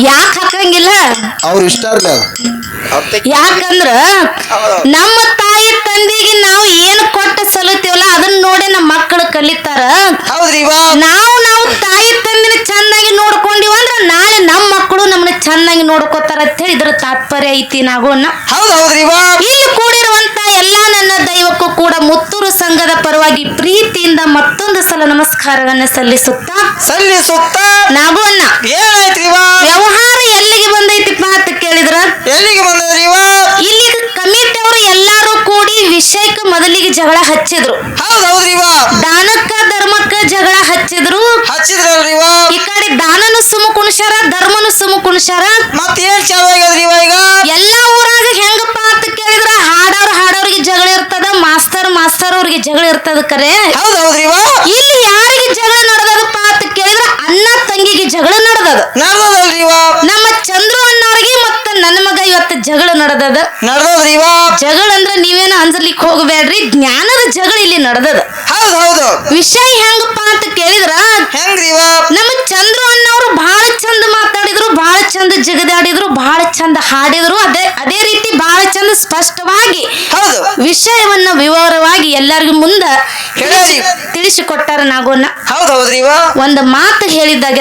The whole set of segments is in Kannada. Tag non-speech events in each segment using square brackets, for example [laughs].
ಯಾಕೆ ಹಾಕಂಗಿಲ್ಲ ಅವ್ರ ಇಷ್ಟ ಯಾಕಂದ್ರ ನಮ್ಮ ತಾಯಿ ತಂದೆಗೆ ನಾವು ಏನು ಕೊಟ್ಟು ಸಲುತ್ತೀವಲ್ಲ ಅದನ್ನ ನೋಡಿ ನಮ್ಮ ಮಕ್ಕಳು ಕಲಿತಾರ. ಹೌದ್ರಿ ನಾವು ನಾವು ತಾಯಿ ತಂದಿನ ಚೆನ್ನಾಗಿ ನೋಡ್ಕೊಂಡಿವ ಅಂದ್ರೆ ನಾಳೆ ನಮ್ಮ ಮಕ್ಕಳು ನಮ್ಮನ್ನ ಚೆನ್ನಾಗಿ ನೋಡ್ಕೋತಾರ ಅಂತ ಹೇಳಿ ಇದ್ರ ತಾತ್ಪರ್ಯ ಐತಿ ನಾವು ಹೌದ್ ಹೌದ್ರಿ ಇಲ್ಲಿ ಕೂಡಿರುವಂತ ಎಲ್ಲಾ ನನ್ನ ದೈವಕ್ಕೂ ಕೂಡ ಮುತ್ತೂರು ಸಂಘದ ಪರವಾಗಿ ಪ್ರೀತಿಯಿಂದ ಮತ್ತೊಂದು ಸಲ ನಮಸ್ಕಾರವನ್ನ ಸಲ್ಲಿಸುತ್ತಾ. ಸಲ್ಲಿಸುತ್ತ? ನಾವು ಅನ್ನ ಇವ? ವ್ಯವಹಾರ ಎಲ್ಲಿಗೆ ಬಂದೈತಿ ಅಂತ ಕೇಳಿದ್ರ? ಎಲ್ಲಿಗೆ ಬಂದ್ರಿ ಇಲ್ಲಿ ವಿಷಯಕ್ಕೆ ಮೊದಲಿಗೆ ಜಗಳ ಹಚ್ಚಿದ್ರು. ಹೌದ್ ದಾನಕ್ಕ ಧರ್ಮಕ್ಕ ಜಗಳ ಹಚ್ಚಿದ್ರು. ಈ ಕಡೆ ದಾನನು ಸುಮ ಕುಣಿಸ್ಯಾರ ಧರ್ಮನು ಸುಮ ಕುಣಿಸ್ಯಾರ. ಮತ್ ಏನ್ ಚಾಲು ಆಗ್ಯದ್ರಿ ಈಗ? ಎಲ್ಲಾ ಊರಾಗ ಹೆಂಗಪ್ಪ ಅಂತ ಕೇಳಿದ್ರ ಹಾಡೋರ್ ಹಾಡೋರಿಗೆ ಜಗಳ ಇರ್ತದ ಮಾಸ್ತರ್ ಮಾಸ್ತರ್ ಅವ್ರಿಗೆ ಜಗಳ ಇರ್ತದ ಕರೆ. ಹೌದ್ ಇಲ್ಲಿ ಯಾರಿಗೆ ಜಗಳ ನಡೆದದಪ್ಪ ಅಂತ ಕೇಳಿದ್ರ ಅಣ್ಣ ತಂಗಿಗೆ ಜಗಳ ನಡೆದದ. ನಮ್ಮ ಚಂದ್ರು ಅನ್ನೋರಿಗೆ ಮತ್ತ ನನ್ನ ಮಗ ಇವತ್ತು ಜಗಳ ನಡೆದದ. ನಡೆದ ಜಗಳ ಅಂಜಲಿಕ್ ಹೋಗಬೇಡ್ರಿ ಜ್ಞಾನದ ಜಗಳ ಇಲ್ಲಿ ನಡೆದದ. ಹೌದು ಹೌದು. ವಿಷಯ ಹೆಂಗಪ್ಪ ಅಂತ ಕೇಳಿದ್ರ? ಹೆಂಗ್ರಿ ನಮ್ ನಮ್ಮ ಚಂದ್ರು ಬಹಳ ಚಂದ ಮಾತಾಡಿದ್ರು ಬಹಳ ಚಂದ ಜಗದಾಡಿದ್ರು ಬಹಳ ಚಂದ ಹಾಡಿದ್ರು. ಅದೇ ಅದೇ ರೀತಿ ಬಹಳ ಚಂದ ಸ್ಪಷ್ಟವಾಗಿ ಹೌದು. ವಿಷಯವನ್ನ ವಿವರವಾಗಿ ಎಲ್ಲರಿಗೂ ಮುಂದ ಹೇಳಿ ತಿಳಿಸಿಕೊಟ್ಟಾರ ನಾಗೋನ್ನ ಹೌದ್ ಒಂದು ಮಾತು ಹೇಳಿದಾಗ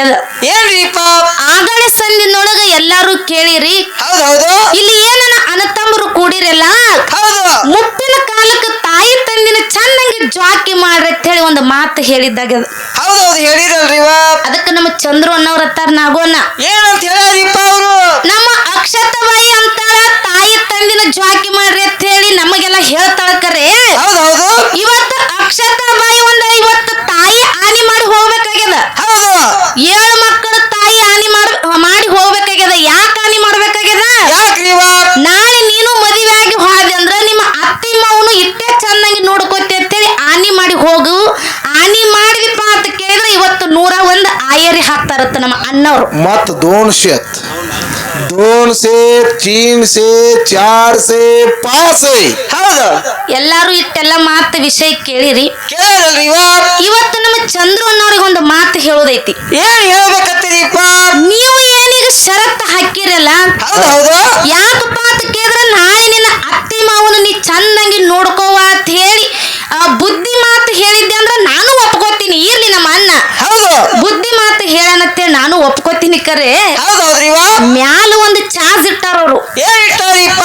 ಆಗಳ ಸಂದಿನೊಳಗ ಎಲ್ಲಾರು ಕೇಳಿರಿ. ಹೌದ್ ಹೌದು. ಇಲ್ಲಿ ಏನನ ಅನತಮ್ಮರು ಕೂಡಿರಲ್ಲ? ಹೌದು. ಮುಪ್ಪಿನ ಕಾಲಕ್ಕೆ ತಾಯಿ ತಂದಿನ ಚಂದಂಗೆ ಜಾಕಿ ಮಾಡ್ರಿ ಅಂತ ಹೇಳಿ ಒಂದು ಮಾತು ಹೇಳಿದಾಗ ಹೌದ್ ಅದಕ್ಕೆ ನಮ್ಮ ಚಂದ್ರು ಅನ್ನೋರ್ ಹತ್ತಾರ ನಾಗೋನ್ನ ಏನಂತ ಹೇಳ್ಯಾರಿಪ್ಪ ನಮ್ಮ ಅಕ್ಷತಬಾಯಿ ಅಂತಾರ ತಾಯಿ ತಂದಿನ ಜ್ವಾಕಿ ಮಾಡ್ರಿ ಅಂತ ಹೇಳಿ ನಮಗೆಲ್ಲ ಹೇಳ್ತಾಳ ಕರೆ ಹೌದ್ ಹೌದು ಇವತ್ತು ಅಕ್ಷತಾಬಾಯಿ ಒಂದ ಇವತ್ತು ತಾಯಿ ಹಾನಿ ಮಾಡಿ ಹೋಗ್ಬೇಕಾಗ್ಯದ ಹೌದು ಏಳು ಮಕ್ಕಳು ತಾಯಿ ಹಾನಿ ಮಾಡ್ ಮಾಡಿ ಹೋಗ್ಬೇಕಾಗ್ಯದ ಯಾಕೆ ಹಾನಿ ಮಾಡ್ಬೇಕಾಗ್ಯದ ಯಾಕ್ರಿ ಇವ ನಾಳೆ ನೀನು ಮದುವೆ ಆಗಿ ಹೋದೆ ಅಂದ್ರ ನಿಮ್ಮ ಅತ್ತಿ ಮಾವನು ಇಟ್ಟೆ ಚೆನ್ನಾಗಿ ನೋಡ್ಕೋತಿ ಅಂತೇಳಿ ಹಾನಿ ಮಾಡಿ ಹೋಗು ಹಾನಿ ಮಾಡಿದಿಪ್ಪ ಅಂತ ಮತ್ತು ನೂರ ಒಂದು ಆಯರಿ ಹಾಕ್ತಾರತ್ತ ನಮ್ಮ ಅಣ್ಣವ್ರು. ಮತ್ ದೋಣ ಶೇತ್ ದೋಣ ಸೇ ಚೀನ್ ಸೇ ಚಾರ್ ಸೇ ಪಾಸೆ ಹೌದು. ಎಲ್ಲಾರು ಇಟ್ಟೆಲ್ಲ ಮಾತು ವಿಷಯ ಕೇಳಿರಿ. ಇವತ್ತು ನಮ್ಮ ಚಂದ್ರು ಅನ್ನೋರಿಗೆ ಒಂದು ಮಾತು ಹೇಳೋದೈತಿ. ಏನ್ ಹೇಳ್ಬೇಕತ್ತೀರಿಪ್ಪ ನೀವು ಏನೀಗ ಷರತ್ತು ಹಾಕಿರಲ್ಲ ಹೌದು ಯಾಕೆ ಮಾತು ಹೇಳನತ್ತೆ ನಾನು ಒಪ್ಕೋತೀನಿ ಕರೆ. ಮ್ಯಾಲ ಒಂದು ಚಾರ್ಜ್ ಇಟ್ಟಾರ ಅವರು. ಏನ್ ಇಟ್ಟಾರಿಪ್ಪ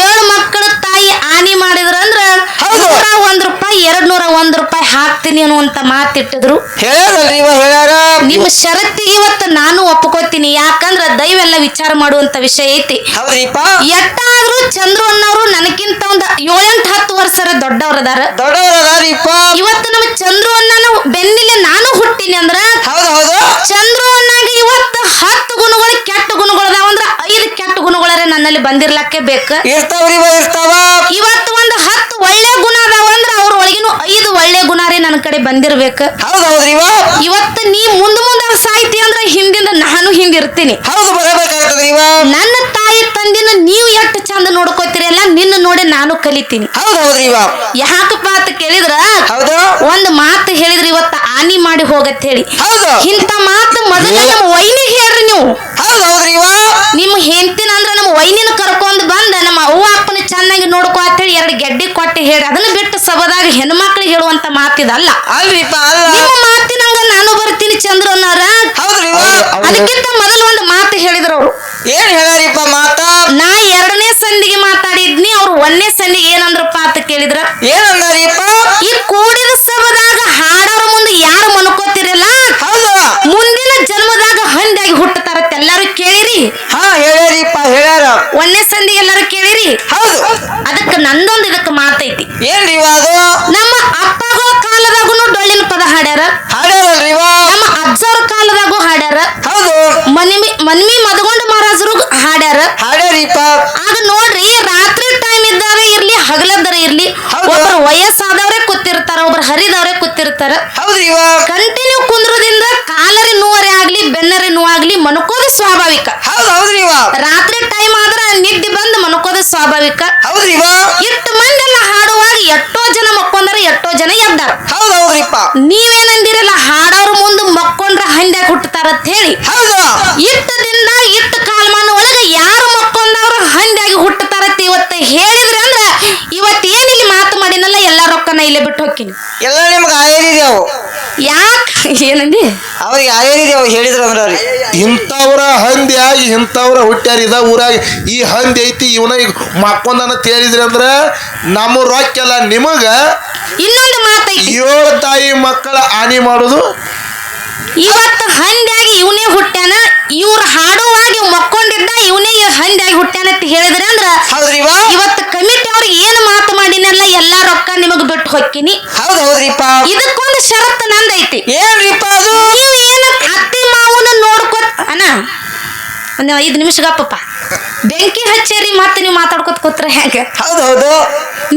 ಏಳು ಮಕ್ಕಳ ತಾಯಿ ಹಾನಿ ಮಾಡಿದ್ರ ಅಂದ್ರ ಹೌದು. ನೂರ ಒಂದ್ ರೂಪಾಯಿ ಎರಡ್ ನೂರ ಒಂದ್ ರೂಪಾಯಿ ಹಾಕ್ತೀನಿ ಅನ್ನುವಂತ ಮಾತಿಟ್ಟಿದ್ರು. ಹೇಳ್ಯಾರಲ್ರಿ ಇವ ಹೇಳ್ಯಾರ. ನಿಮ್ಮ ಷರತ್ತಿಗೆ ಇವತ್ತು ನಾನು ಒಪ್ಕೋತೀನಿ. ಯಾಕಂದ್ರ ದೈವೆಲ್ಲ ವಿಚಾರ ಮಾಡುವಂತ ವಿಷಯ ಐತಿ. ಹೌದ್ರಿಪ್ಪ. ಎಟ್ಟಾದ್ರೂ ಚಂದ್ರು ಅನ್ನೋರು ನನಗಿಂತ ಒಂದ್ ಏಳೆಂಟು ಹತ್ತು ವರ್ಷರ ದೊಡ್ಡವರದಾರ ಇವತ್ತು ನಮ್ಮ ಚಂದ್ರು ಅನ್ನನ ಬೆನ್ನಿಲೆ ನಾನು ಹುಟ್ಟಿನಿ ಅಂದ್ರ ಹೌದು ಹೌದು. ಚಂದ್ರು ಅನ್ನಾಗ ಇವತ್ತು ಹತ್ತು ಗುಣಗಳು ಕೆಟ್ಟ ಗುಣಗಳು ಅದಾವ ಅಂದ್ರ ಐದು ಕೆಟ್ಟ ನನ್ನಲ್ಲಿ ಬಂದಿರ್ಲಕ್ಕೆ ಬೇಕು? ಇರ್ತಾವ್ರಿ ಇರ್ತಾವ ಇವತ್ತು ಒಂದು ಹತ್ತು ಒಳ್ಳೆ ಗುಣ ಅದಾವ ಅಂದ್ರೆ ಅವ್ರ ಒಳಗಿನ ಐದು ಒಳ್ಳೆ ಗುಣಾರಿ ನನ್ನ ಕಡೆ ಬಂದಿರ್ಬೇಕು. ಇವತ್ತು ನೀ ಮುಂದ ಮುಂದ ಸಾಯ್ತಿ ಅಂದ್ರೆ ಹಿಂದಿಂದ ನಾನು ಹಿಂದಿರ್ತೀನಿ ಹೌದು ಬರಬೇಕಾಗ್ತದ್ರಿ ಇವ. ನನ್ನ ತಾಯಿ ತಂದಿನ ನೀವು ಎಷ್ಟು ಚಂದ ನೋಡ್ಕೋತೀರಲ್ಲ ನಿನ್ನ ನೋಡಿ ನಾನು ಕಲಿತೀನಿ. ಯಾಕಪ್ಪ ಅಂತ ಕೇಳಿದ್ರ? ಹೌದು. ಒಂದು ಮಾತು ಹೇಳಿದ್ರೆ ಇವತ್ತ ಹಾನಿ ಮಾಡಿ ಹೋಗತ್ ಹೇಳಿ ಹೌದು. ಇಂಥ ಮಾತು ಮೊದಲು ನಮ್ಮ ವೈನಿಗೆ ಹೇಳ್ರಿ ನೀವು. ಹೌದು ಹೌದ್ರಿ ಇವ ನಿಮ್ಮ ಹೆಂಡತಿನ ಅಂದ್ರ ನಮ್ಮ ವೈನಿನ ಕರ್ಕೊಂಡ್ ಬಂದ ನಮ್ಮ ಅವ್ವ ಅಪ್ಪನ ಚೆನ್ನಾಗಿ ನೋಡ್ಕೋ ಅಂತ ಹೇಳಿ ಎರಡು ಗೆಡ್ಡೆ ಕೊಟ್ಟು ಹೇಳಿ ಅದನ್ನ ಬಿಟ್ಟು ಸಭದಾಗ ಹೆಣ್ಮಕ್ಳಿಗೆ ಹೇಳುವಂತ ಮಾತಿದಲ್ಲ. ಅಲ್ರಿಪ್ಪ ಅಲ್ಲ. ನಿಮ್ಮ ಮಾತಿನಂಗ ನಾನು ಬರ್ತೀನಿ ಚಂದ್ರನಾರ ಹೌದ್ರಿ ಇವ ಅದಕ್ಕಿಂತ ಮೊದಲು ಒಂದು ಮಾತು ಹೇಳಿದ್ರು ಅವ್ರು. ಏನ್ ಹೇಳಾರಿಪ್ಪ ಮಾತ? ನಾ ಎರಡನೇ ಸಂಧಿಗೆ ಮಾತಾಡಿದ್ನಿ ಅವ್ರು ಒಂದನೇ ಸಂದಿಗೆ ಏನಂದ್ರಪ್ಪ ಅಂತ ಕೇಳಿದ್ರ. ಏನಂದಾರಿಪ್ಪ? ಈ ಕೂಡಿದ ಸಭದಾಗ ಹಾಡೋರ ಮುಂದೆ ಯಾರು ಮನ್ಕೋತಿರಲ್ಲ? ಹೌದು. ಮುಂದಿನ ಜನ್ಮದಾಗ ಹಂದಿಯಾಗಿ ಹುಟ್ಟತಾರತ್ತ ಎಲ್ಲಾರು ಕೇಳಿರಿ. ಹಾ ಹೇಳ್ಯಾರಿಪ್ಪ ಹೇಳ್ಯಾರ. ಒಂದೇ ಸಂಧಿ ಎಲ್ಲಾರು ಕೇಳಿರಿ. ಹೌದು. ಅದಕ್ಕೆ ನಂದೊಂದು ಇದಕ್ಕೆ ಮಾತೈತಿ. ಅದು? ನಮ್ಮ ಅಪ್ಪಗಳ ಕಾಲದಾಗೂ ಡೊಳ್ಳಿನ ಪದ ಹಾಡ್ಯಾರ. ಹಾಡ್ಯಾರಲ್ರಿ ನಮ್ಮ ಅಜ್ಜರ ಕಾಲದಾಗೂ ಹಾಡ್ಯಾರ. ಹೌದು. ಮನ್ಮಿ ಮನ್ಮಿ ಮದಗೊಂಡ ಮಹಾರಾಜರು ಹಾಡ್ಯಾರ. ಹಾಡ್ಯಾರಿಪ್ಪ. ಆಗ ನೋಡ್ರಿ ರಾತ್ರಿ ಟೈಮ್ ಇದ್ದಾರೆ ಇರ್ಲಿ ಹಗಲದ್ದರ ಇರ್ಲಿ ಒಬ್ಬರು ಒಬ್ರು ವಯಸ್ಸಾದವ್ರೆ ಕೂತಿರ್ತಾರ ಒಬ್ರು ಹರಿದವ್ರೆ ಕೂತಿರ್ತಾರ. ಹೌದ್ರಿ ಇವ? ಕಂಟಿನ್ಯೂ ಕುಂದ್ರದಿಂದ ಕಾಲರಿ ನೋವರೆ ಆಗ್ಲಿ ಬೆನ್ನರಿ ನೋವಾಗ್ಲಿ ಮನಕೋದು ಸ್ವಾಭಾವಿಕ. ಹೌದು ಹೌದು ರಾತ್ರಿ ಟೈಮ್ ಆದ್ರೆ ನಿದ್ದೆ ಬಂದು ಮನಕೋದು ಸ್ವಾಭಾವಿಕ. ಹೌದು ಇವ? ಇಟ್ಟು ಹಾಡುವಾಗ ಎಷ್ಟೋ ಜನ ಮಕ್ಕೊಂಡಾರ ಎಷ್ಟೋ ಜನ ಎದ್ದಾರ. ಹೌದ್ ಹೌದ್ರಿಪ್ಪ ನೀವೇನಂದಿರಲ್ಲ ಹಾಡೋರ ಮುಂದೆ ಮಕ್ಕೊಂಡ್ರೆ ಹಂದ್ಯಾಗ ಹುಟ್ಟತಾರ ಅಂತ ಹೇಳಿ. ಹೌದು ಇಟ್ಟ ದಿನ ಇಟ್ಟ ಕಾಲಮಾನ ಒಳಗ ಯಾರು ಮಕ್ಕೊಂಡವ್ರ ಹಂದ್ಯಾಗಿ ಹುಟ್ಟತಾರ ಅಂತ ಇವತ್ತ ಹೇಳಿ. ಹೋಗ್ತೀನಿ. ಎಲ್ಲ ನಿಮ್ಗೆ ಆಯರಿದೇವು ಯಾಕೆ? ಏನಂದಿ? ಅವ್ರಿಗೆ ಆಯರಿದೇವು ಹೇಳಿದ್ರು ಅಂದ್ರೆ ಅವ್ರಿಗೆ. ಇಂಥವ್ರ ಹಂದಿ ಆಗಿ ಇಂಥವ್ರ ಹುಟ್ಟ್ಯಾರ ಇದ ಊರಾಗ ಈ ಹಂದಿ ಐತಿ ಇವನ ಈಗ ಮಕ್ಕೊಂದನ ತೇರಿದ್ರಿ ಅಂದ್ರೆ ನಮ್ಮ ರೊಕ್ಕೆಲ್ಲ ನಿಮಗ ಇನ್ನೊಂದು ಮಾತೈತಿ. ಏಳು ತಾಯಿ ಮಕ್ಕಳ ಹಾನಿ ಮಾಡೋದು. ಇವತ್ತು ಹಂದಿಯಾಗಿ ಇವನೇ ಹುಟ್ಟ್ಯಾನ? ಇವ್ರು ಹಾಡುವಾಗ ಇವ್ ಮಕ್ಕೊಂಡಿದ್ದ ಇವನೇ ಹಂದಿಯಾಗಿ ಹುಟ್ಟ್ಯಾನ ಅಂತ ಹೇಳಿದ್ರೆ ಅಂದ್ರ ಹೌದ್ರಿವಾ ಇವತ್ತು ಕಮಿಟಿ ಅವ್ರಿಗೆ ಏನು ಮಾತು ಮಾಡಿನಲ್ಲ ಎಲ್ಲಾ ರೊಕ್ಕ ನಿಮಗ್ ಬಿಟ್ಟು ಹೊಕ್ಕಿನಿ. ಹೌದು ಹೌದ್ರಿಪ್ಪ. ಇದಕ್ಕೊಂದು ಷರತ್ ನಂದೈತಿ. ಏನ್ರಿಪ್ಪ ಅದು? ನೀವು ಏನ ಅತ್ತಿ ಮಾವನ ನೋಡ್ಕೊತ್ ಅಣ್ಣ ಒಂದ್ ಐದ್ ನಿಮಿಷ ಗಪ್ಪಪ್ಪ ಬೆಂಕಿ ಹಚ್ಚೇರಿ ಮತ್ತೆ ನೀವು ಮಾತಾಡ್ಕೊತ ಕೂತ್ರ ಹೆಂಗ? ಹೌದು ಹೌದು.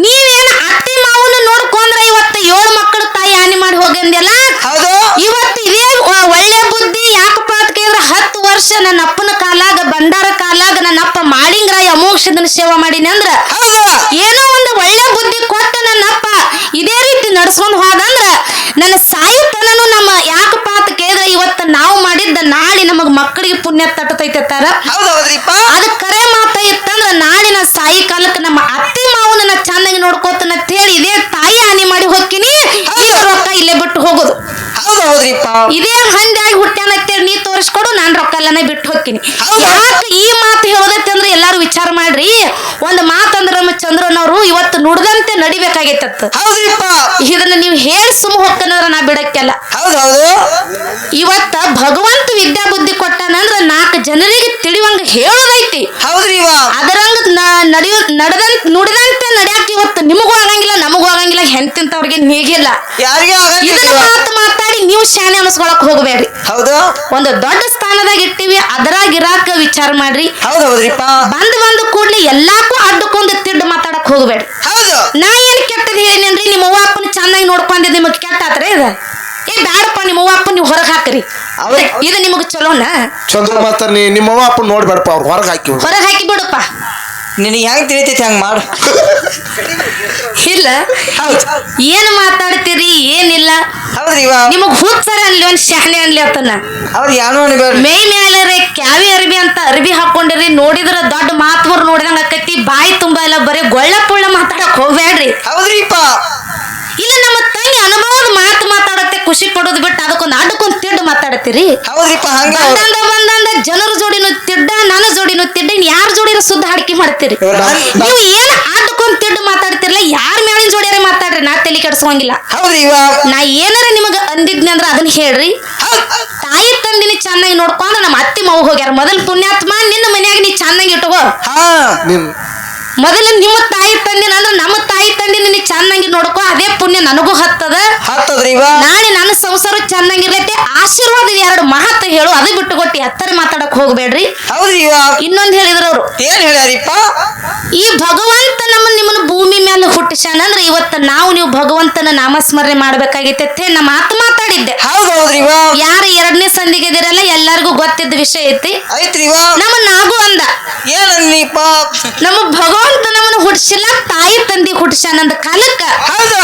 ನೀವೇನ ಅತ್ತಿ ಮಾವನ ನೋಡ್ಕೊಂಡ್ರ ಇವತ್ತು ಏಳು ಮಕ್ಕಳು ತಾಯಿ ಹಾನಿ ಮಾಡಿ ಹೋಗಂದ್ಯಲ್ಲ ಹೌದು ಇವತ್ತು ಇದೇ ಒ- ಒಳ್ಳೆ ಬುದ್ಧಿ ಯಾಕಪ್ಪ ಅಂತ ಕೇಳಿದ್ರೆ ಹತ್ತು ವರ್ಷ ನನ್ನ ಅಪ್ಪನ ಕಾಲಾಗ ಬಂಡಾರ ಕಾಲಾಗ ನನ್ನ ಅಪ್ಪ ಮಾಳಿಂಗರಾಯ ಸೇವಾ ಮಾಡೀನಿ ಅಂದ್ರ ಏನೋ ಒಂದು ಒಳ್ಳೆ ಬುದ್ಧಿ ಕೊಟ್ಟ ನನ್ನಪ್ಪ ಇದೇ ರೀತಿ ನಡ್ಸ್ಕೊಂಡ್ ಹೋದಂದ್ರ ನನ್ನ ಸಾಯಿತನನು ನಮ್ಮ ಯಾಕಪ್ಪ ಅಂತ ಕೇಳಿದ್ರೆ ಇವತ್ತ ನಾವು ಮಾಡಿದ್ದ ನಾಳೆ ನಮಗ್ ಮಕ್ಕಳಿಗೆ ಪುಣ್ಯ ತಟ್ಟತೈತೆ ತರ. ಅದು ಕರೆ ಮಾತ ಇತ್ತಂದ್ರ ನಾಳಿನ ಸಾಯಿ ಕಾಲಕ್ಕೆ ನಮ್ಮ ಅತ್ತಿ ಮಾವನ ಚೆನ್ನಾಗಿ ನೋಡ್ಕೋತನ ಅಂತ ಹೇಳಿ ಇದೇ ತಾಯಿ ಹಾನಿ ಮಾಡಿ ಹೋಗ್ತೀನಿ ರೊಕ್ಕ ಇಲ್ಲೇ ಬಿಟ್ಟು ಹೋಗೋದು. ಇದೇ ಹಂದಿಯಾಗಿ ಹುಟ್ಟ್ಯಾನ ಅಂತೇಳಿ ನೀ ತೋರಿಸ್ಕೊಡು ನಾನ್ ರೊಕ್ಕ ಎಲ್ಲಾನ ಬಿಟ್ಟು ಹೋಗ್ತೀನಿ ಒಂದು ನಮ್ಮ ಚಂದ್ರನವರು ಇವತ್ತು ನುಡ್ದಂತೆ ನಡಿಬೇಕಾಗೈತತ್ತ. ಹೌದ್ರಿಪ್ಪ. ಇದನ್ನ ನೀವು ಹೇಳಿ ಸುಮ್ಮ ಹೋಗ್ತಾನಂದ್ರ ನಾ ಬಿಡಕ್ಕೆಲ್ಲ. ಹೌದು ಹೌದು. ಇವತ್ತ ಭಗವಂತ ವಿದ್ಯಾ ಬುದ್ಧಿ ಕೊಟ್ಟಾನಂದ್ರ ನಾಲ್ಕು ಜನರಿಗೆ ತಿಳಿವಂಗ ಹೇಳೋದೈತಿ. ಹೌದ್ರಿ ಅದರಂಗ ನ- ನಡೆಯೋ ನಡೆದಂತ ನುಡಿದಂತೆ ನಡ್ಯಾಕ ಇವತ್ತು ನಿಮಗೂ ಆಗಂಗಿಲ್ಲ ನಮಗೂ ಆಗಂಗಿಲ್ಲ ಹೆಂತಿಂತವ್ರಿಗೆ ನೀಗಿಲ್ಲ. ಯಾರಿಗೆ ಇದನ್ನ ಆಗಂಗಿಲ್ಲ ಮಾತು ಮಾತಾಡಿ ನೀವು ಶಾನೆ ಅನಿಸ್ಕೊಳಕ್ ಹೋಗ್ಬೇಡ್ರಿ. ಹೌದು. ಒಂದು ದೊಡ್ಡ ಸ್ಥಾನದಾಗ ಇಟ್ಟಿವಿ ಅದ್ರಾಗ ಇರಾಕ ವಿಚಾರ ಮಾಡ್ರಿ. ಹೌದು ಹೌದ್ರಿಪ್ಪ. ಬಂದ್ ಬಂದ ಕೂಡ್ಲಿ ಎಲ್ಲಾಕು ಅಡ್ಡಕೊಂದು ತಿಡ್ಡು ಮಾತಾಡಕ್ ಹೋಗ್ಬೇಡ. ಹೌದು. ನಾ ಏನ್ ಕೆಟ್ಟದ್ ಹೇಳಿನ್ರಿ ನಿಮ್ಮ ಅವ್ವ ಅಪ್ಪನ ಚೆನ್ನಾಗಿ ನೋಡ್ಕೊಂಡಿದ್ ನಿಮಗ್ ಕೆಟ್ಟ ಆತ್ರ ಇದ. ಏ ಬ್ಯಾಡಪ್ಪ ನಿಮ್ಮ ಅವ್ವ ಅಪ್ಪ ನೀವು ಹೊರಗೆ ಹಾಕ್ರಿ. ಅವ್ರೆ- ಇದು ನಿಮಗ್ ಚಲೋನ? ಚಲೋ ಮಾತಾರ ನೀ ನಿಮ್ಮವ್ವ ಅಪ್ಪ ನೋಡ್ಬೇಡಪ್ಪ ಅವ್ರು ಹೊರಗೆ ಹಾಕಿ ಹೊರಗೆ ಹಾಕಿ ಬಿಡಪ್ಪ. ನಿನಗೆ ಹೆಂಗ್ ತಿಳಿತೈತಿ ಹಂಗ್ ಮಾಡು. [laughs] ಇಲ್ಲ. ಏನ್ ಮಾತಾಡ್ತೀರಿ? ಏನಿಲ್ಲ. ಹೌದ್ರಿವ ನಿಮಗ್ ಹುಚ್ಚರ ಅನ್ಲಿ ಒಂದ್ ಶಾನೆ ಅನ್ಲಿ ಅತನ ಹೌದು ಮೇಲೆ ಕ್ಯಾವಿ ಅರಬಿ ಅಂತ ಅರಬಿ ಹಾಕೊಂಡಿರಿ ನೋಡಿದ್ರ ದೊಡ್ಡ ಮಾತುವರು ನೋಡಿದಂಗ ಆಕೈತಿ ಬಾಯಿ ತುಂಬಾ ಎಲ್ಲ ಬರೀ ಗೊಳ್ಳ ಪುಳ್ಳ ಮಾತಾಡಕ್ ಹೋಗ್ಬೇಡ್ರಿ ಹೌದ್ರಿಪ್ಪ. ಇಲ್ಲ ನಮ್ಮ ತಂಗಿ ಅನುಭವದ ಮಾತು ಮಾತಾಡತ್ತೆ ಖುಷಿ ಪಡೋದು ಬಿಟ್ಟು ಅದಕ್ಕೊಂದ್ ಅಡ್ಡಕ್ಕೊಂದು ತಿಡ್ಡು ಮಾತಾಡತ್ತೀರಿ. ಹೌದ್ರಿಪ್ಪ ಹಂಗ ಬಂದಂದ ಬಂದಂದ ಜನರ ಜೋಡಿನೂ ತಿಡ್ಡ ನನ್ನ ಜೋಡಿನೂ ತಿಡ್ಡ ಇನ್ ಯಾರ ಜೋಡಿನ ಸುದ್ದ ಹಾಡ್ಕಿ ಮಾಡ್ತೀರಿ? ನೀವು ಏನ್ ಅಡ್ಡಕ್ಕೊಂದು ನಾ ತಲೆ ಕೆಡ್ಸೋಂಗಿಲ್ಲ ಹೌದ್ರಿವ ನಾ ಏನಾರ ನಿಮಗ ಅಂದಿದ್ನಿ ಅಂದ್ರ ಅದನ್ನ ಹೇಳ್ರಿ. ತಾಯಿ ತಂದಿನಿ ಚೆನ್ನಾಗಿ ನೋಡ್ಕೊಂಡು ನಮ್ಮ ಅತ್ತಿ ಮಾವು ಹೋಗ್ಯಾರ. ಮೊದಲ ಪುಣ್ಯಾತ್ಮ ನಿನ್ನ ಮನ್ಯಾಗ ನೀ ಚೆನ್ನಾಗಿ ಇಟ್ಕೋ. ಮೊದಲು ನಿಮ್ಮ ತಾಯಿ ತಂದಿನ ಅಂದ್ರ ನಮ್ಮ ತಾಯಿ ತಂದಿನ ನೀ ಚೆನ್ನಾಗಿ ನೋಡ್ಕೋ. ಅದೇ ಪುಣ್ಯ ನನಗೂ ಹತ್ತದ. ನಾಳೆ ನನ್ನ ಸಂಸಾರ ಚೆನ್ನಾಗಿರ್ಲೈತೆ. ಆಶೀರ್ವಾದ ಎರಡು ಮಹತ್ವ ಹೇಳು. ಅದು ಬಿಟ್ಟು ಕೊಟ್ಟಿ ಹತ್ತರ ಮಾತಾಡಕ್ ಹೋಗ್ಬೇಡ್ರಿ. ಇನ್ನೊಂದ್ ಹೇಳಿದ್ರು ಅವ್ರು. ಏನ್ ಹೇಳ್ಯಾರಿಪ್ಪ? ಈ ಭಗವಂತ ನಮ್ಮ ನಿಮ್ಮನ್ನ ಭೂಮಿ ಅಂದ್ರೆ ಇವತ್ತು ನಾವು ನೀವು ಭಗವಂತನ ನಾಮಸ್ಮರಣೆ ಮಾಡ್ಬೇಕಾಗಿತ್ತೆ. ನಮ್ಮ ಮಾತು ಮಾತಾಡಿದ್ದೆ. ಯಾರು ಎರಡನೇ ಸಂದಿಗೆ ಇದಿರಲ್ಲ ಎಲ್ಲರಿಗೂ ಗೊತ್ತಿದ್ದ ವಿಷಯ ಐತಿ. ನಮ್ಮ ನಾಗು ಅಂದ. ಏನನ್ನಿಪ್ಪ? ನಮ್ಮ ಭಗವಂತ ನಮ್ಮನ್ನ ಹುಟ್ಟಿಸಿಲ್ಲ ತಾಯಿ ತಂದಿ ಅಂದ ಕಾಲಕ್ಕ. ಹೌದು.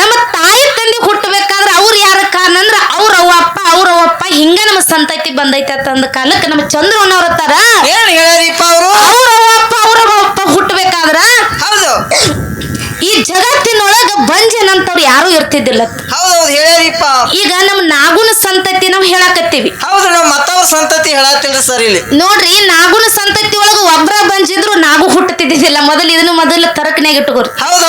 ನಮ್ಮ ತಾಯಿ ತಂದಿ ಹುಟ್ಟಬೇಕಾದ್ರೆ ಅವ್ರು ಯಾರ ಕಾರಣ ಅಂದ್ರೆ ಅವ್ರ ಅವ್ವ ಅಪ್ಪ ಅವ್ರ ಅವ್ವಪ್ಪ ಹಿಂಗ ನಮ್ಮ ಸಂತತಿ ಬಂದೈತೆ ಅಂತಂದ ಕಾಲಕ್ಕೆ. ನಮ್ಮ ಚಂದ್ರನವ್ರ ತರ ಏನ್ ಅವ್ರ ಅವ್ವ ಅಪ್ಪ ಹುಟ್ಟಬೇಕಾದ್ರ ಹೌದು ಈ ಜಗತ್ತಿನೊಳಗ ಬಂಜನಂತವ್ರು ಯಾರು ಇರ್ತಿದ್ದಿಲ್ಲ. ಈಗ ನಮ್ಮ ನಾಗುನ ಸಂತತಿ ನಾವ್ ಹೇಳಕತ್ತೀವಿ. ಹೌದು ನಾವು ಮತ್ತವ್ರ ಸಂತತಿ ಹೇಳತ್ತಿಲ್ರಿ ಸರ್ ಇಲ್ಲಿ. ನೋಡ್ರಿ ನಾಗುನ ಸಂತತಿ ಒಳಗ ಒಬ್ರ ಬಂಜಿದ್ರು ನಾಗು ಹುಟ್ಟತಿದ್ದಿಲ್ಲ ಮೊದಲು ಇದನ್ನು ಮೊದಲು ತರಕನ್ಯಾಗ ಇಟ್ಟುಕೋರಿ ಹೌದು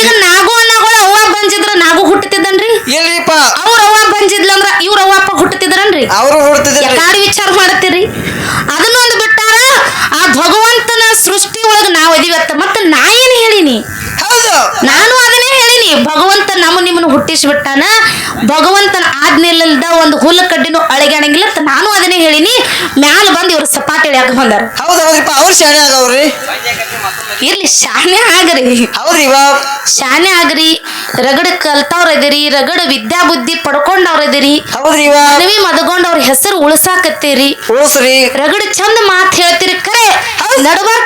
ಈಗ ನಾಗು ಅನ್ನಗಳು ಅವ್ವ ಬಂಜಿದ್ರ ನಾಗು ಹುಟ್ಟತಿದ್ದನ್ರಿ? ಇಲ್ರಿಪ್ಪ. ಅವ್ರ ಅವ್ವ ಬಂಜಿದ್ಲ ಅಂದ್ರ ಇವ್ರ ಅವ್ವ ಅಪ್ಪ ಹುಟ್ಟತಿದ್ರನ್ರಿ ಅವರು ಹುಡ್ತಿದ್ರಿ ಯಾಕಾಡಿ ವಿಚಾರ ಮಾಡ್ತೀರಿ? ಅದನ್ನೊಂದು ಬಿಟ್ಟಾರ ಆ ಭಗವಂತನ ಸೃಷ್ಟಿ ಒಳಗ ನಾವ್ ಅದಿವತ್ತ. ಮತ್ತ ನಾ ಏನ್ ಹೇಳಿನಿ? ನಾನು ಅದನ್ನೇ ಹೇಳಿನಿ ಭಗವಂತ ನಮ್ಮ ನಿಮ್ಮನ್ನು ಹುಟ್ಟಿಸ್ಬಿಟ್ಟಾನ ಭಗವಂತನ ಆಜ್ಞೆಲ್ಲದ ಒಂದು ಹುಲ್ಲ ಕಡ್ಡಿನೂ ಅಳಗ್ಯಾಣಂಗಿಲ್ಲ ಅಂತ ನಾನು ಅದನ್ನೇ ಹೇಳಿನಿ. ಮ್ಯಾಲ ಬಂದು ಇವ್ರು ಸಪಾಟ್ ಇಳ್ಯಾಕ ಬಂದಾರ. ಹೌದು ಹೌದ್ರಿಪ್ಪ ಅವ್ರು ಶಾಣೆ ಆಗವ್ರಿ ಇರ್ಲಿ ಶಾನೆ ಆಗ್ರಿ. ಹೌದ್ರಿ ಶಾನೆ ಆಗ್ರಿ ರಗಡ ಕಲ್ತವ್ರ ಇದೀರಿ ರಗಡ ವಿದ್ಯಾ ಬುದ್ಧಿ ಪಡ್ಕೊಂಡವ್ರ ಇದಿರಿ. ಹೌದ್ರಿವ ಮನವಿ ಮದಗೊಂಡವ್ರ ಹೆಸರು ಉಳಿಸಾಕತ್ತೀರಿ. ಉಳ್ಸ್ರಿ. ರಗಡ ಚಂದ ಮಾತು ಹೇಳ್ತೀರಿ ಕರೆ. ನಡುವಾಗ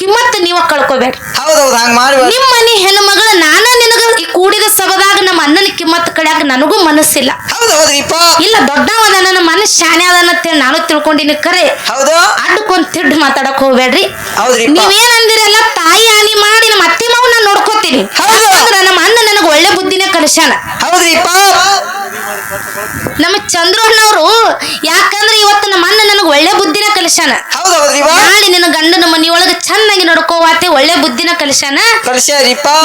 ಕಿಮ್ಮತ್ತು ನೀವ ಕಳ್ಕೊಬೇಡ್ರಿ. ಹಂಗ್ ಮಾಡಿ ನಿಮ್ಮ ಮನಿ ಹೆಣ್ಮಗಳ ನಾನ ನಿನಗ ಈ ಕೂಡಿದ ಸಭದಾಗ ನಮ್ಮ ಅಣ್ಣನ ಕಿಮ್ಮತ್ತು ಕಳ್ಯಾಕ ನನಗೂ ಮನಸ್ಸಿಲ್ಲ. ಇಲ್ಲ ದೊಡ್ಡವ ನನ್ನ ಮನಸ್ಸು ಶಾನೆ ಅದ ಅಂತೇಳಿ ನಾನು ತಿಳ್ಕೊಂಡಿನಿ ಕರೆ. ಹೌದು. ಅಡ್ಡಕ್ಕೊಂದ್ ತಿಡ್ಡು ಮಾತಾಡಕ್ ಹೋಗ್ಬೇಡ್ರಿ. ನೀವೇನಂದಿರಲ್ಲ ನೀವೇನ್ ಅಂದಿರಲ್ಲ ತಾಯಿ ಹಾನಿ ಮಾಡಿ ನಮ್ಮ ಅತ್ತಿ ನಾನು ನೋಡ್ಕೋತೀನಿ. ಹೌದು. ನಮ್ಮ ಅಣ್ಣ ನನಗೆ ಒಳ್ಳೆ ಬುದ್ಧಿನೇ ಕಲಿಸ್ಯಾನ. ಹೌದ್ರಿಪ್ಪ. ನಮ್ಮ ಚಂದ್ರಣ್ಣವರು ಯಾಕಂದ್ರೆ ಇವತ್ತು ನಮ್ಮ ಅಣ್ಣ ನನಗೆ ಒಳ್ಳೆ ಬುದ್ಧಿನ ಕಲಿಸಾನ ನಾಳೆ ನಿನ್ನ ಗಂಡನ ಮನಿಯೊಳಗೆ ಚೆನ್ನಾಗಿ ನೋಡ್ಕೋವಾತೆ ಒಳ್ಳೆ ಬುದ್ಧಿನ ಕಲಿಸಾನ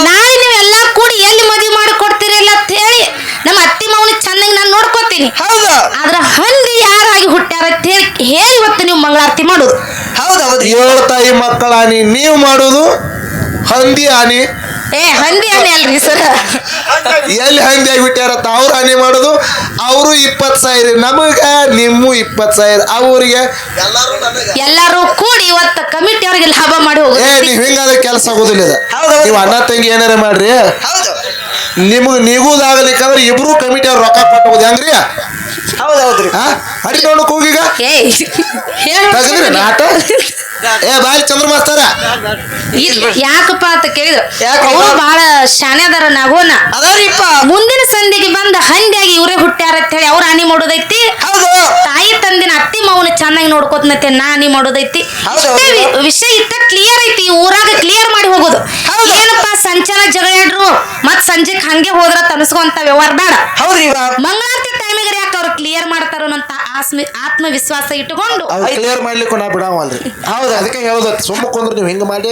ನಾಳೆ ನೀವೆಲ್ಲ ಕೂಡಿ ಎಲ್ಲಿ ಮದುವೆ ಮಾಡಿಕೊಡ್ತೀರಿ ಅಂತ ಹೇಳಿ ನಮ್ಮ ಅತ್ತಿ ಮಾವನ ಚೆನ್ನಾಗಿ ನಾನು ನೋಡ್ಕೋತೀನಿ. ಹೌದು. ಆದ್ರ ಹಂದಿ ಯಾರಾಗಿ ಹುಟ್ಟ್ಯಾರ ಅಂತ ಹೇಳಿ ಹೇಳಿ ಇವತ್ತು ನೀವು ಮಂಗಳಾರತಿ ಮಾಡುದು. ಹೌದು ಹೌದ್ರಿ ಏಳು ತಾಯಿ ಮಕ್ಕಳ ನೀವು ಮಾಡೋದು ಹಂದಿ ಹಾನಿ ಏ ಹಂದಿ ಅಲ್ರಿ ಸರ್. ಎಲ್ಲಿ ಹಂದಿ ಆಗಿಬಿಟ್ಟಾರ ಅವ್ರು ಹಾನಿ ಮಾಡೋದು ಅವರು ಇಪ್ಪತ್ತು ಸಾವಿರ ನಮಗ ನಿಮ್ಮ ಇಪ್ಪತ್ತು ಸಾವಿರ ಅವ್ರಿಗೆ ಎಲ್ಲರೂ ನನಗೆ. ಎಲ್ಲಾರು ಕೂಡಿ ಇವತ್ತು ಕಮಿಟಿ ಅವ್ರಿಗೆ ಲಾಭ ಮಾಡಿ ಏ ಹೋಗೋದು ನೀವ್ ಹಿಂಗಾದ್ರೆ ಕೆಲಸ ಆಗೋದಿಲ್ಲ ಇದು. ಹೌದು, ಹೌದು. ನೀವು ಅಣ್ಣ ತಂಗಿ ಏನಾರ ಮಾಡ್ರಿ. ಹೌದು. ನೀವು ಆಗಲಿಕ್ಕಂದ್ರೆ ಇಬ್ರು ಕಮಿಟಿ ಅವ್ರು ರೊಕ್ಕ ಕೊಟ್ಟು ಹೆಂಗ್ರಿ? ಹೌದು ಹೌದ್ರಿ ಹಾ ಅಡಿ ನೋಡಕ್ ಹೋಗೀಗ ಏ ಹೇಳು. ತೆಗದ್ರಿ ನಾಟ? ಏ ಬಾಯ್ ಚಂದ್ರ ಮಾಸ್ತಾರ. ಇಲ್ಲ, ಯಾಕಪ್ಪ ಅಂತ ಕೇಳಿದ್ರು. ಯಾಕಪ್ಪ? ಬಾಳ ಬಹಳ ಶಾನೆ ಅದಾರ ನಾಗೋನ. ಅದಾರಿಪ್ಪ. ಮುಂದಿನ ಸಂಧಿಗೆ ಬಂದ ಹಂದಿಯಾಗಿ ಇವರೇ ಹುಟ್ಟ್ಯಾರ ಅಂತ ಹೇಳಿ ಅವ್ರ ಹಾನಿ ಮಾಡೋದೈತಿ. ಹೌದು. ತಾಯಿ ತಂದಿನ ಅತ್ತಿ ಮಾವನ ಚೆನ್ನಾಗಿ ನೋಡ್ಕೋತನತ್ತೆ ನಾ ಹಾನಿ ಮಾಡೋದೈತಿ. ಹೌದು, ಇಷ್ಟೇ ಹೌದು. ವಿಷಯ ಇತ್ತ ಕ್ಲಿಯರ್ ಐತಿ ಈ ಊರಾಗ ಕ್ಲಿಯರ್ ಮಾಡಿ ಹೋಗೋದು. ಹೌದು. ಏನಪ್ಪ ಸಂಚಾರ ಜಗಳಾಡ್ರು ಮತ್ ಸಂಜೆಕ್ ಹಂಗೆ ಹೋದ್ರ ತನಸ್ಕೊಂತ ವ್ಯವಹಾರ ಬೇಡ. ಹೌದ್ರಿ ಮಂಗಳಾರತಿ ಟೈಮಿಗೆ ಅವ್ರು ಕ್ಲಿಯರ್ ಮಾಡ್ತಾರೋ ಅಂತ ಆಸ್ಮಿ ಆತ್ಮವಿಶ್ವಾಸ ಇಟ್ಟುಕೊಂಡು ಕ್ಲಿಯರ್ ಮಾಡ್ಲಿಕ್ಕೆ ನಾ ಬಿಡಾವಲ್ರಿ ಹೌದು. ಅದಕ್ಕೆ ಹೇಳೋದು ಸುಮ್ಮ ಕುಂದ್ರೆ ನೀವು ಹಿಂಗೆ ಮಾಡಿ.